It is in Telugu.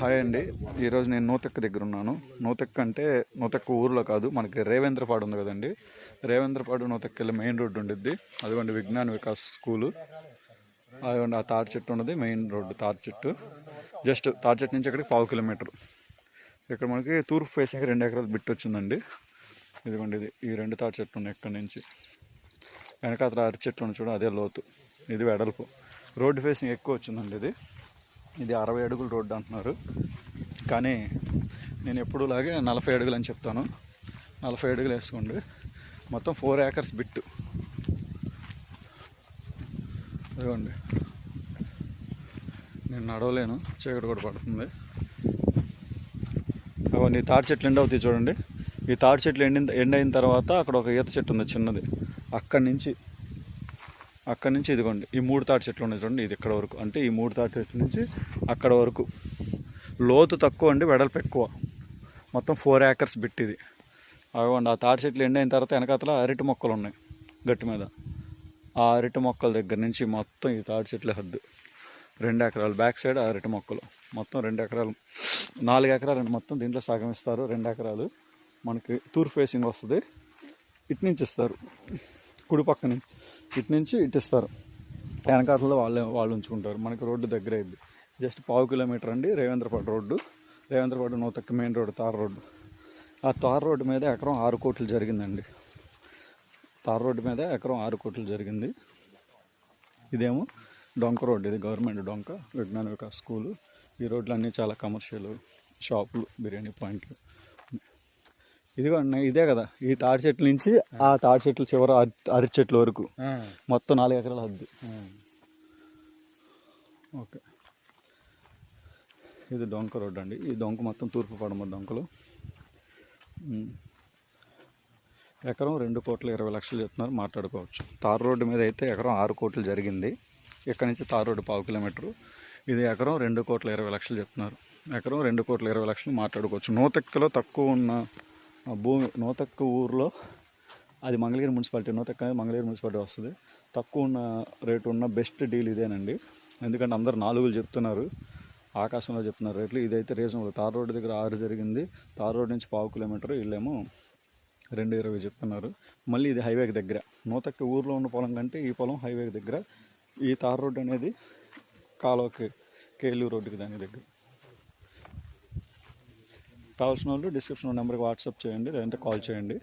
హాయ్ అండి. ఈరోజు నేను నూతెక్క దగ్గర ఉన్నాను. నూతెక్క అంటే నూతెక్క ఊర్లో కాదు మనకి రేవేంద్రపాడు ఉంది కదండి. రేవేంద్రపాడు నూతెక్క వెళ్ళి మెయిన్ రోడ్డు ఉండిద్ది. అదిగోండి విజ్ఞాన వికాస్ స్కూలు. అదిగోండి ఆ తాటి చెట్టు ఉన్నది మెయిన్ రోడ్డు తాటి చెట్టు. జస్ట్ తాటి చెట్టు నుంచి అక్కడికి పావు కిలోమీటర్. ఇక్కడ మనకి తూర్పు ఫేసింగ్ రెండు ఎకరాలు బిట్ వచ్చిందండి. ఇదిగోండి ఇది ఈ రెండు తాటి చెట్లు ఉన్నాయి ఇక్కడ నుంచి. వెనకాతల అరటి చెట్లు ఉన్నాయి చూడ అదే లోతు. ఇది వెడల్పు. రోడ్డు ఫేసింగ్ ఎక్కువ వచ్చిందండి ఇది. ఇది అరవై అడుగులు రోడ్డు అంటున్నారు. కానీ నేను ఎప్పుడులాగే నలభై అడుగులు అని చెప్తాను. నలభై అడుగులు వేసుకోండి. మొత్తం ఫోర్ ఏకర్స్ బిట్టు అదిగోండి నేను నడవలేను. చీకటి కూడా పడుతుంది. అవన్నీ తాటి చెట్లు ఎండ్ అవుతాయి చూడండి. ఈ తాటి చెట్లు ఎండిన ఎండ్ అయిన తర్వాత అక్కడ ఒక ఈత చెట్టు ఉంది చిన్నది. అక్కడి నుంచి అక్కడి నుంచి ఇదిగోండి ఈ మూడు తాటి చెట్లు ఉన్నాయి చూడండి ఇది ఇక్కడ వరకు. అంటే ఈ మూడు తాటి చెట్ల నుంచి అక్కడ వరకు. లోతు తక్కువ అండి వెడల్పు ఎక్కువ. మొత్తం ఫోర్ ఏకర్స్ బిట్ ఇది. అవ్వండి ఆ తాటి చెట్లు ఎండ్ అయిన తర్వాత వెనకాతల అరటి మొక్కలు ఉన్నాయి గట్టి మీద. ఆ అరటి మొక్కల దగ్గర నుంచి మొత్తం ఈ తాటి చెట్ల హద్దు. రెండు ఎకరాలు బ్యాక్ సైడ్ అరటి మొక్కలు. మొత్తం రెండు ఎకరాలు నాలుగు ఎకరాలు అండి మొత్తం. దీంట్లో సగం ఇస్తారు రెండు ఎకరాలు. మనకి తూర్పు ఫేసింగ్ వస్తుంది. ఇటు నుంచి ఇస్తారు. కుడి పక్క నుంచి ఇటు నుంచి ఇటు ఇస్తారు. వెనకాతలో వాళ్ళే వాళ్ళు ఉంచుకుంటారు. మనకి రోడ్డు దగ్గర అయింది జస్ట్ పావు కిలోమీటర్ అండి Revendrapadu road. Revendrapadu Nutakki main road tar road. ఆ తార్ రోడ్డు మీద ఎకరం ఆరు కోట్లు జరిగిందండి. తార్ రోడ్డు మీద ఎకరం ఆరు కోట్లు జరిగింది. ఇదేమో డొంక రోడ్డు. ఇది గవర్నమెంట్ డొంక విజ్ఞాన వికాస్ స్కూలు. ఈ రోడ్లు అన్నీ చాలా కమర్షియల్ షాపులు బిర్యానీ పాయింట్లు. ఇదిగో ఇదే కదా ఈ తాడి చెట్ల నుంచి ఆ. తాడి చెట్ల చివర అరటి- చెట్ల వరకు. మొత్తం నాలుగు ఎకరాల హద్దు. ఓకే. ఇది డొంక రోడ్డు అండి. ఈ డొంక మొత్తం తూర్పు పడమ డొంకలు. ఎకరం రెండు కోట్ల ఇరవై లక్షలు చెప్తున్నారు మాట్లాడుకోవచ్చు. తార్ రోడ్డు మీద అయితే ఎకరం ఆరు కోట్లు జరిగింది. ఇక్కడ నుంచి తార్ రోడ్డు పావు కిలోమీటరు. ఇది ఎకరం రెండు కోట్ల ఇరవై లక్షలు చెప్తున్నారు. ఎకరం రెండు కోట్ల ఇరవై లక్షలు మాట్లాడుకోవచ్చు. నూతెక్కలో తక్కువ ఉన్న భూమి నూతక్క ఊర్లో అది మంగళగిరి మున్సిపాలిటీ నూతక్క అనేది మంగళగిరి మున్సిపాలిటీ వస్తుంది. తక్కువ ఉన్న రేటు ఉన్న బెస్ట్ డీల్ ఇదేనండి. ఎందుకంటే అందరు నాలుగులు చెప్తున్నారు ఆకాశంలో చెప్తున్నారు రేట్లు. ఇదైతే రీజనబుల్. తార్ రోడ్డు దగ్గర ఆరు జరిగింది. తార్ రోడ్ నుంచి పావు కిలోమీటర్ వీళ్ళేమో రెండు ఇరవై చెప్తున్నారు. మళ్ళీ ఇది హైవేకి దగ్గర. నూతక్క ఊర్లో ఉన్న పొలం కంటే ఈ పొలం హైవేకి దగ్గర. ఈ తార్ రోడ్ అనేది కాలువకి కేలు రోడ్డుకి దాని దగ్గర. కావాల్సిన వాళ్ళు డిస్క్రిప్షన్ నెంబర్కి వాట్సాప్ చేయండి లేదంటే కాల్ చేయండి.